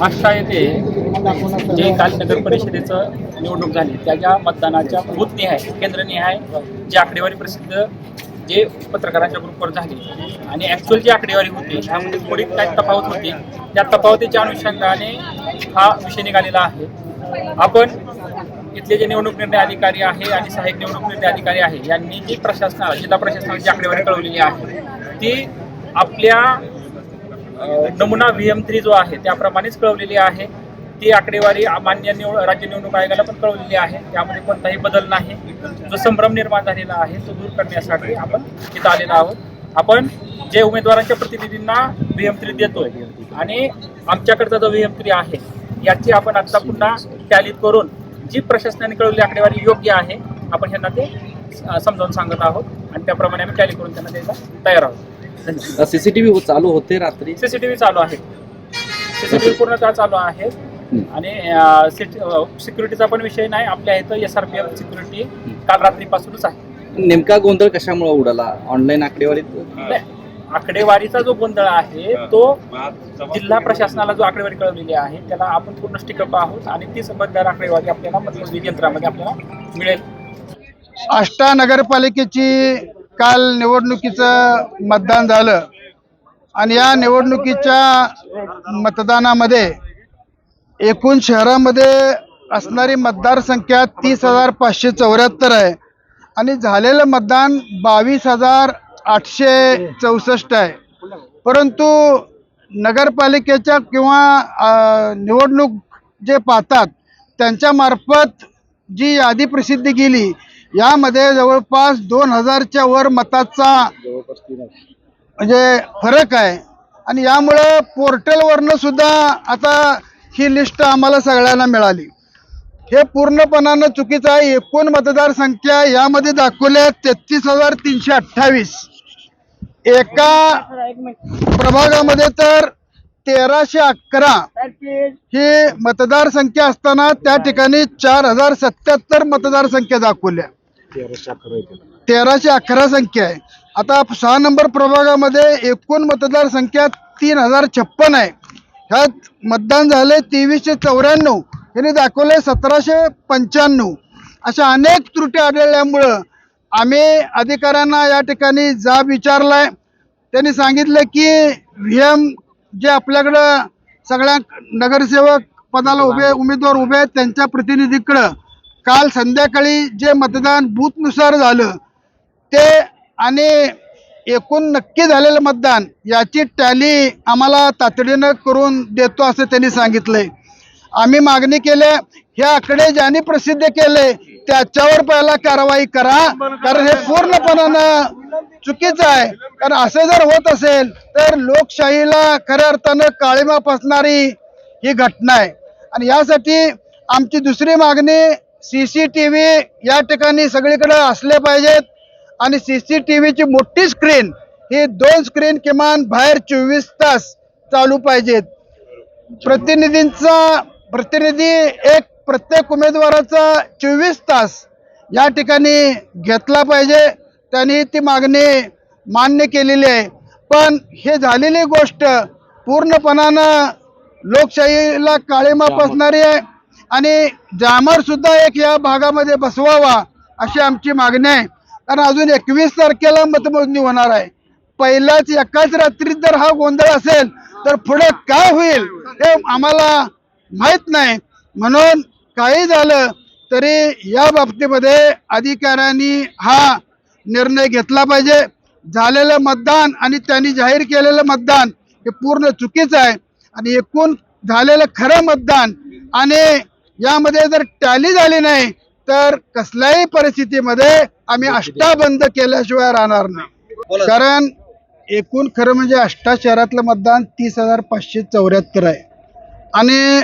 आशा येथे जे काल नगर परिषदेचं निवडणूक झाली त्याच्या मतदानाच्या बूथनिहाय केंद्रनिहाय जी आकडेवारी प्रसिद्ध जे पत्रकारांच्या ग्रुपवर झाली आणि ॲक्च्युअल जी आकडेवारी होती ह्यामध्ये थोडी काय तफावत होती त्या तफावतीच्या अनुषंगाने हा विषय निघालेला आहे. आपण इथले जे निवडणूक निर्णय अधिकारी आहे आणि सहाय्यक निवडणूक निर्णय अधिकारी आहे यांनी जी प्रशासनाला जिल्हा प्रशासनाला जी आकडेवारी कळवलेली आहे ती आपल्या नमुना व्ही एम थ्री जो आहे त्याप्रमाणेच कळवलेली आहे. ती आकडेवारी मान्य निवड राज्य निवडणूक आयोगाला पण कळवलेली आहे. त्यामध्ये कोणताही बदल नाही. जो संभ्रम निर्माण झालेला आहे तो दूर करण्यासाठी आपण इथं आलेलो आहोत. आपण जे उमेदवारांच्या प्रतिनिधींना व्ही एम थ्री देतोय आणि आमच्याकडचा जो व्ही एम थ्री आहे याची आपण आता पुन्हा टॅलीत करून जी प्रशासनाने कळवलेली आकडेवारी योग्य आहे आपण ह्यांना ते समजावून सांगत आहोत आणि त्याप्रमाणे आम्ही टॅली करून त्यांना द्यायला तयार आहोत. सीसीटीव्ही चालू होते रात्री? सीसीटीव्ही चालू आहे. सीसीटीव्ही पूर्णतः चालू आहे. आणि सिक्युरिटीचा पण विषय नाही. आपल्या इथं S R P F security काल रात्रीपासूनच आहे. नेमका गोंधळ कशामुळे उडाला? ऑनलाईन आकडेवारीत? आकडेवारीचा जो गोंधळ आहे तो जिल्हा प्रशासनाला जो आकडेवारी कळवलेली आहे त्याला आपण पूर्ण स्टिकअप आहोत आणि ती मतदार आकडेवारी आपल्याला मतमोजणी यंत्रामध्ये आपल्याला मिळेल. आष्टा नगरपालिकेची काल निवडणुकीचं मतदान झालं. आणि या निवडणुकीच्या मतदानामध्ये एकूण शहरामध्ये असणारी मतदारसंख्या तीस हजार पाचशे चौऱ्याहत्तर आहे. आणि झालेलं मतदान बावीस हजार आठशे चौसष्ट आहे. परंतु नगरपालिकेच्या किंवा निवडणूक जे पाहतात त्यांच्यामार्फत जी यादी प्रसिद्ध केली यामध्ये जवळपास दोन हजारच्या वर मताचा म्हणजे फरक आहे. आणि यामुळं पोर्टलवरनं सुद्धा आता ही लिस्ट आम्हाला सगळ्यांना मिळाली. हे पूर्णपणानं चुकीचं आहे. एकूण मतदारसंख्या यामध्ये दाखवल्या तेहतीस हजार तीनशे अठ्ठावीस. एका प्रभागामध्ये तर तेराशे अकरा ही मतदारसंख्या असताना त्या ठिकाणी चार हजार सत्याहत्तर मतदारसंख्या दाखवल्या. तेराशे अकरा संख्या आहे. आता सहा नंबर प्रभागामध्ये एकूण मतदारसंख्या तीन हजार छप्पन आहे. ह्यात मतदान झाले तेवीसशे चौऱ्याण्णव. यांनी दाखवले सतराशे पंच्याण्णव. अशा अनेक त्रुटी आढळल्यामुळं आम्ही अधिकाऱ्यांना या ठिकाणी जाब विचारलाय. त्यांनी सांगितलं की व्ही एम जे आपल्याकडं सगळ्या नगरसेवक पदाला उभे उमेदवार उभे आहेत त्यांच्या प्रतिनिधीकडं काल संध्याकाळी जे मतदान बूथनुसार झालं ते आणि एकूण नक्की झालेलं मतदान याची टॅली आम्हाला तातडीनं करून देतो असं त्यांनी सांगितलंय. आम्ही मागणी केल्या हे आकडे ज्यांनी प्रसिद्ध केले त्याच्यावर पहिला कारवाई करा. कारण हे पूर्णपणानं चुकीचं आहे. कारण असं जर होत असेल तर लोकशाहीला खऱ्या अर्थानं काळीमा फसणारी ही घटना आहे. आणि यासाठी आमची दुसरी मागणी सी सी टी व्ही या ठिकाणी सगळीकडे असले पाहिजेत. आणि सी सी टी व्हीची मोठी स्क्रीन ही दोन स्क्रीन किमान बाहेर चोवीस तास चालू पाहिजेत. प्रतिनिधींचा प्रतिनिधी एक प्रत्येक उमेदवाराचा चोवीस तास या ठिकाणी घेतला पाहिजे. त्यांनी ती मागणी मान्य केलेली आहे. पण हे झालेली गोष्ट पूर्णपणानं लोकशाहीला काळीमा फसणारी आहे. आणि जामर सुद्धा एक या भागामध्ये बसवावा अशी आमची मागणी आहे. कारण अजून एकवीस तारखेला मतमोजणी होणार आहे. पहिल्याच एकाच रात्रीत जर हा गोंधळ असेल तर पुढे काय होईल हे आम्हाला माहीत नाही. म्हणून काही झालं तरी या बाबतीमध्ये अधिकाऱ्यांनी हा निर्णय घेतला पाहिजे. झालेलं मतदान आणि त्यांनी जाहीर केलेलं मतदान हे पूर्ण चुकीचं आहे. आणि एकूण झालेलं खरं मतदान आणि यामध्ये जर टॅली झाली नाही तर कसल्याही परिस्थितीमध्ये आम्ही अष्टा बंद केल्याशिवाय राहणार नाही. कारण एकूण खरं म्हणजे अष्टा शहरातलं मतदान तीस हजार पाचशे चौऱ्याहत्तर आहे. आणि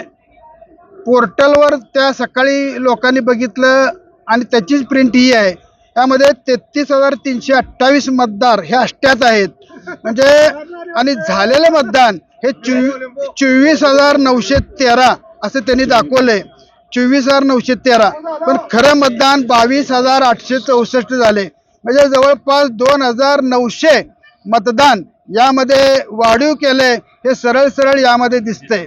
पोर्टलवर त्या सकाळी लोकांनी बघितलं आणि त्याचीच प्रिंट ही आहे. त्यामध्ये तेहतीस हजार तीनशे अठ्ठावीस मतदार हे अष्ट्याच आहेत. म्हणजे आणि झालेलं मतदान हे चोवी चोवीस हजार नऊशे तेरा असं त्यांनी दाखवलंय. चोवीस हजार नऊशे तेरा. पण खरं मतदान बावीस हजार आठशे चौसष्ट झाले म्हणजे जवळपास दोन हजार नऊशे मतदान यामध्ये वाढीव केले हे सरळ सरळ यामध्ये दिसतंय.